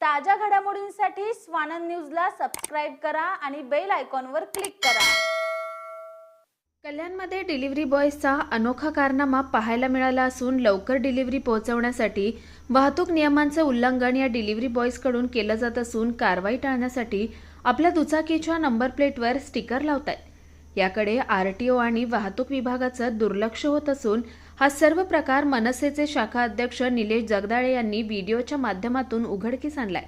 ताज्या घडामोडींसाठी स्वानंद न्यूजला सबस्क्राईब करा आणि बेल आयकॉनवर क्लिक करा. कल्याणमध्ये डिलिव्हरी बॉयचा अनोखा कारनामा पाहायला मिळाला असून लवकर डिलिव्हरी पोहोचवण्यासाठी वाहतूक नियमांचं उल्लंघन या डिलिव्हरी बॉयजकडून केलं जात असून कारवाई टाळण्यासाठी आपल्या दुचाकीच्या नंबर प्लेटवर स्टिकर लावतायत. याकडे आर टी ओ आणि वाहतूक विभागाचं दुर्लक्ष होत असून हा सर्व प्रकार मनसेचे शाखा अध्यक्ष निलेश जगदाळे यांनी व्हिडिओच्या माध्यमातून उघडकीस आणलाय.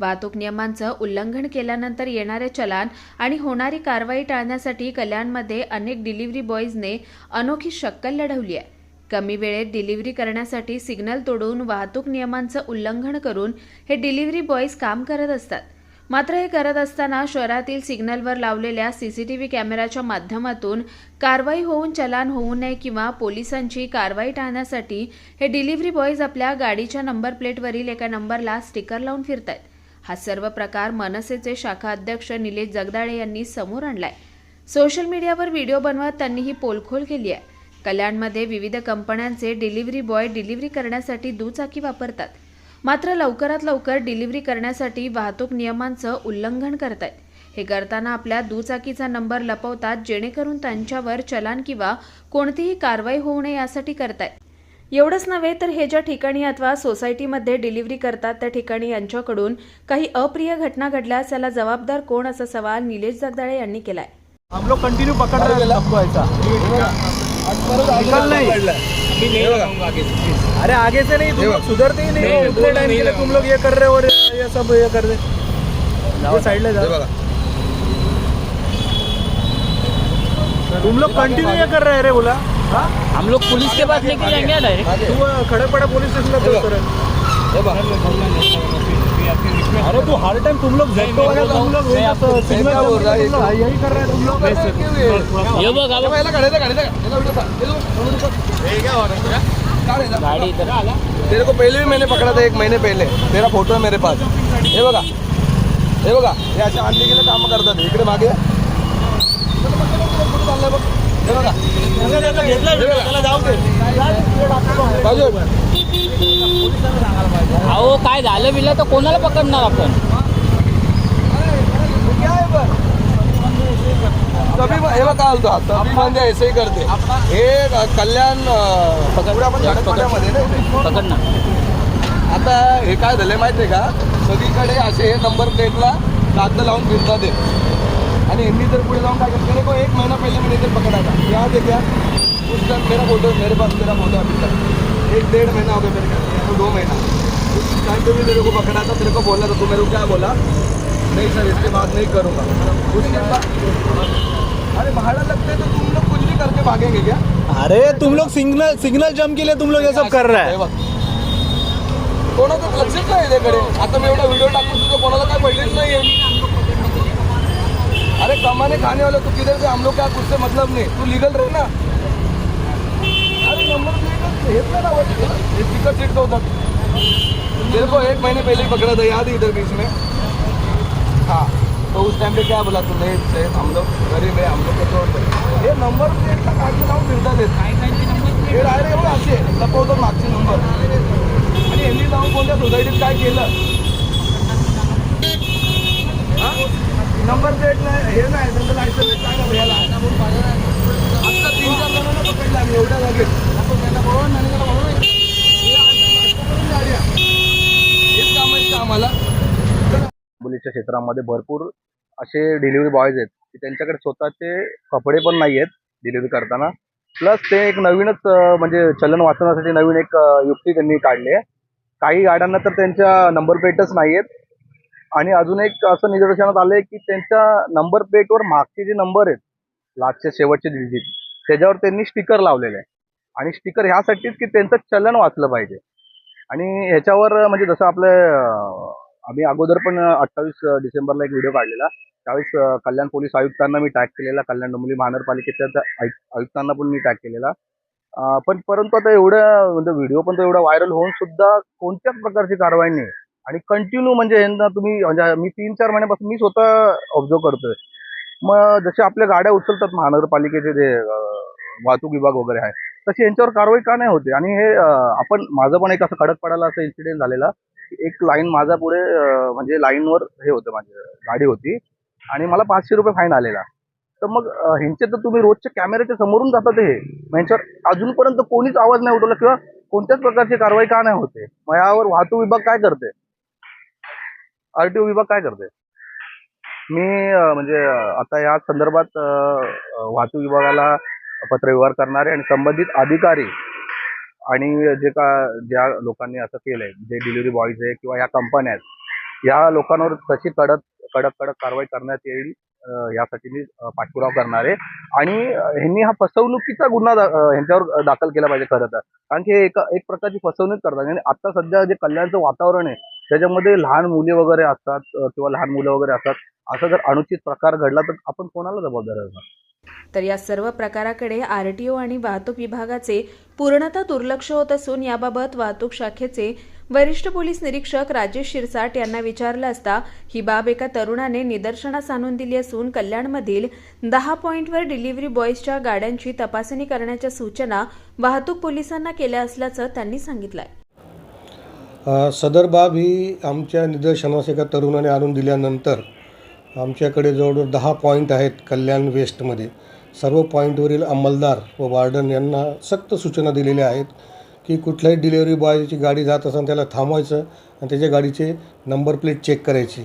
वाहतूक नियमांचं उल्लंघन केल्यानंतर येणारे चलान आणि होणारी कारवाई टाळण्यासाठी कल्याणमध्ये अनेक डिलिव्हरी बॉईजने अनोखी शक्कल लढवली आहे. कमी वेळेत डिलिव्हरी करण्यासाठी सिग्नल तोडून वाहतूक नियमांचं उल्लंघन करून हे डिलिव्हरी बॉईज काम करत असतात. मात्र हे करत असताना शहरातील सिग्नलवर लावलेल्या सीसीटीव्ही कॅमेराच्या माध्यमातून कारवाई होऊन चलान होऊ नये किंवा पोलिसांची कारवाई टाळण्यासाठी हे डिलिव्हरी बॉईज आपल्या गाडीच्या नंबर प्लेटवरील एका नंबरला स्टिकर लावून फिरतायत. हा सर्व प्रकार मनसेचे शाखा अध्यक्ष निलेश जगदाळे यांनी समोर आणलाय. सोशल मीडियावर व्हिडिओ बनवत त्यांनी ही पोलखोल केली आहे. कल्याणमध्ये विविध कंपन्यांचे डिलिव्हरी बॉय डिलिव्हरी करण्यासाठी दुचाकी वापरतात. मात्र लवकरात लवकर डिलिव्हरी करण्यासाठी वाहतूक नियमांचं उल्लंघन करतायत. हे करताना आपल्या दुचाकीचा नंबर लपवतात जेणेकरून त्यांच्यावर चलान किंवा कोणतीही कारवाई होऊ नये यासाठी करतायत. एवढंच नव्हे तर हे ज्या ठिकाणी अथवा सोसायटीमध्ये डिलिव्हरी करतात त्या ठिकाणी यांच्याकडून काही अप्रिय घटना घडल्यास याला जबाबदार कोण असा सवाल निलेश जगदाळे यांनी केलाय. हम लोग कंटिन्यू पकड़ रहे हैं. सबको ऐसा निकल नहीं. अरे आगे से नहीं तुम लोग सुधरते ही नहीं हो। उतने टाइम के लिए तुम लोग ये कर रहे हो और ये सब ये कर रहे। ये साइड ले जाओ। तुम लोग कंटिन्यू ये कर रहे हैं रे बोला। हाँ? हम लोग पुलिस के पास लेके जाएँगे डायरेक्ट तू खड़े पड़ा पुलिस स्टेशन का तो अरे तू हर टाइम तुम लोग जेटो वाले तुम लोग सिग्नल यही कर रहे हैं तुम लोग ये बघ हा बघ. गाडी इधर। तेरे को पहले भी मैंने पकड़ा था एक महीने पहले। तेरा फ़ोटो है मेरे पास। हे बघा हे बघा। हे अशा आणली गेले कामं करतात इकडे मागे चाललंय बघ। हे बघा बाजू। काय झालं बिलं तर कोणाला पकडणार आपण? क्या है हे बघा आलतो आता म्हणजे ऐसे करते. हे कल्याण अं, पुढे आपण झाडपाड्यामध्ये ना इथे. पकड ना. आता हे काय झालंय माहिती आहे का? सगळीकडे असे हे नंबर प्लेटला कागद लावून फिरतात ते आणि यांनी जर पुढे जाऊन काय करते को एक महीना पहले मैंने इधर पकड़ा था यहाँ देख क्या उस टाइम मेरा फोटो मेरे पास मेरा फोटो अभी तक एक डेढ़ महीना हो गया मेरे या तो दो महीना. टाइम पे भी मेरे को पकड़ा था तेरे को बोला था तू मेरे को क्या बोला? नहीं सर इसके बाद नहीं करूँगा। उसके बाद अरे भाड़ा लगते तो तुम लोग कुछ भी करके भागेंगे क्या? अरे तुम लोग सिग्नल सिग्नल जम के लिए तुम लोग ये सब कर रहे हे. कोणाचं लक्षच नाही त्याकडे. आता मी एवढा व्हिडिओ टाकून तुझं कोणाला काय पडलेच नाहीये. अरे कमाने खाने वाले तू किधर से? हम लोग क्या कुछ से मतलब नहीं। तू लीगल रहे ना। अरे नंबर प्लेट हेच नाही लावायचे तुला. हे तेरे को एक महीने पहले ही पकड़ा था याद है इधर बीच में? हाँ तो उस टाइम पे क्या बोला तू नहीं से हम लोग गरीब है हम लोग को तोड़ दे। हे। नंबर प्लेटला काढून लावून फिरतात हे. डायरेक्ट एवढं असे लपवतात मागचे नंबर आणि यांनी जाऊन कोणत्या सोसायटीत काय केलं? नंबर प्लेट नाही हे नाही त्यांचं लायसन्स काय ना भैयाला आता तीन चार जणांना पकडलं आम्ही एवढ्या जागेत हेच काम आहेत का आम्हाला पोलीसच्या क्षेत्रामध्ये भरपूर असे डिलिव्हरी बॉयज आहेत की त्यांच्याकडे स्वतःचे कपडे पण नाही आहेत डिलिव्हरी करताना. प्लस ते एक नवीनच म्हणजे चलन वाचवण्यासाठी नवीन एक युक्ती त्यांनी काढली आहे. काही गाड्यांना तर त्यांच्या नंबर प्लेटच नाही आहेत. आणि अजून एक असं निदर्शनात आलंय की त्यांच्या नंबर प्लेटवर मागचे जे नंबर आहेत लास्टचे शेवटचे डिजिट त्याच्यावर त्यांनी स्टिकर लावलेले आहे. आणि स्टिकर ह्यासाठीच की त्यांचं चलन वाचलं पाहिजे. आणि ह्याच्यावर म्हणजे जसं आपलं आम्ही अगोदर पण अठ्ठावीस डिसेंबरला एक व्हिडिओ काढलेला. त्यावेळेस कल्याण पोलीस आयुक्तांना मी टॅग केलेला. कल्याण डोंबिवली महानगरपालिकेच्या आयुक्तांना पण मी टॅग केलेला. पण परंतु आता एवढं म्हणजे व्हिडिओ पण तो एवढा व्हायरल होऊन सुद्धा कोणत्याच प्रकारची कारवाई नाही. आणि कंटिन्यू म्हणजे यांना तुम्ही म्हणजे मी तीन चार महिन्यापासून मी स्वतः ऑब्झर्व करतोय. मग जसे आपल्या गाड्या उचलतात महानगरपालिकेचे जे वाहतूक विभाग वगैरे आहे तशी यांच्यावर कारवाई का नाही होते? आणि हे आपण माझं पण एक असं खडक पडायला असं इन्सिडेंट झालेला. एक लाईन माझा पुढे म्हणजे लाईनवर हे होतं माझी गाडी होती. आणि मला पाचशे रुपये फाईन आलेला. तर मग ह्यांचे तर तुम्ही रोजच्या कॅमेऱ्याच्या समोरून जातात हे मग ह्यांच्यावर अजूनपर्यंत कोणीच आवाज नाही उठवला किंवा कोणत्याच प्रकारची कारवाई का नाही होते. मग यावर वाहतूक विभाग काय करते? आरटीओ विभाग काय करते? मी म्हणजे आता या संदर्भात वाहतूक विभागाला पत्रव्यवहार करणारे आणि संबंधित अधिकारी आणि जे का ज्या लोकांनी असं केलंय जे डिलिव्हरी बॉयज आहे किंवा या कंपन्या आहेत या लोकांवर कशी कडक कडक कडक कारवाई करण्यात येईल यासाठी मी पाठपुराव पाठपुरावा करणार आहे. आणि ह्यांनी हा फसवणुकीचा गुन्हा ह्यांच्यावर दाखल केला पाहिजे खरं तर. कारण की हे एक एक प्रकारची फसवणूक करतात. आणि आता सध्या जे कल्याणचं वातावरण आहे त्याच्यामध्ये लहान मुले वगैरे असतात किंवा लहान मुलं वगैरे असतात असा जर अनुचित प्रकार घडला तर आपण कोणाला जबाबदार असणार तर या सर्व प्रकाराकडे आर टी ओ आणि वाहतूक विभागाचे पूर्णतः दुर्लक्ष होत असून याबाबत वाहतूक शाखेचे वरिष्ठ पोलीस निरीक्षक राजेश शिरसाट यांना विचारलं असता ही बाब एका तरुणाने निदर्शनास आणून दिली असून कल्याणमधील दहा पॉईंटवर डिलिव्हरी बॉईजच्या गाड्यांची तपासणी करण्याच्या सूचना वाहतूक पोलिसांना केल्या असल्याचं त्यांनी सांगितलंय. सदर बाब ही आमच्या निदर्शनास एका तरुणाने आणून दिल्यानंतर आमच्याकडे जवळजवळ दहा पॉईंट आहेत कल्याण वेस्टमध्ये. सर्व पॉईंटवरील अंमलदार व वार्डन यांना सक्त सूचना दिलेल्या आहेत की कुठल्याही डिलेवरी बॉयची गाडी जात असताना त्याला थांबवायचं आणि त्याच्या गाडीचे नंबर प्लेट चेक करायची.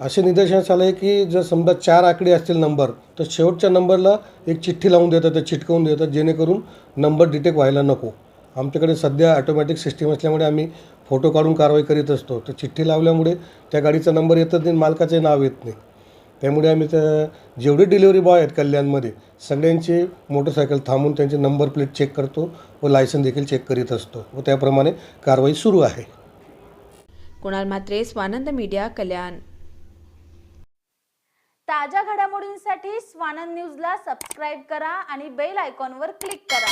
असे निदर्शनास आलं आहे की जर समजा चार आकडे असतील नंबर तर शेवटच्या नंबरला एक चिठ्ठी लावून देतात ते चिटकवून देतात जेणेकरून नंबर डिटेक्ट व्हायला नको. आमच्याकडे सध्या ऑटोमॅटिक सिस्टीम असल्यामुळे आम्ही फोटो काढून कारवाई करीत असतो. तर चिठ्ठी लावल्यामुळे त्या गाडीचा नंबर येतच नाही मालकाचे नाव येत नाही. त्यामुळे आम्ही त्या जेवढे डिलिव्हरी बॉय आहेत कल्याणमध्ये सगळ्यांचे मोटरसायकल थांबून त्यांचे नंबर प्लेट चेक करतो व लायसन देखील चेक करीत असतो. व त्याप्रमाणे कारवाई सुरू आहे. कुणाल म्हात्रे स्वानंद मीडिया कल्याण. ताज्या घडामोडींसाठी स्वानंद न्यूजला सबस्क्राईब करा आणि बेल आयकॉनवर क्लिक करा.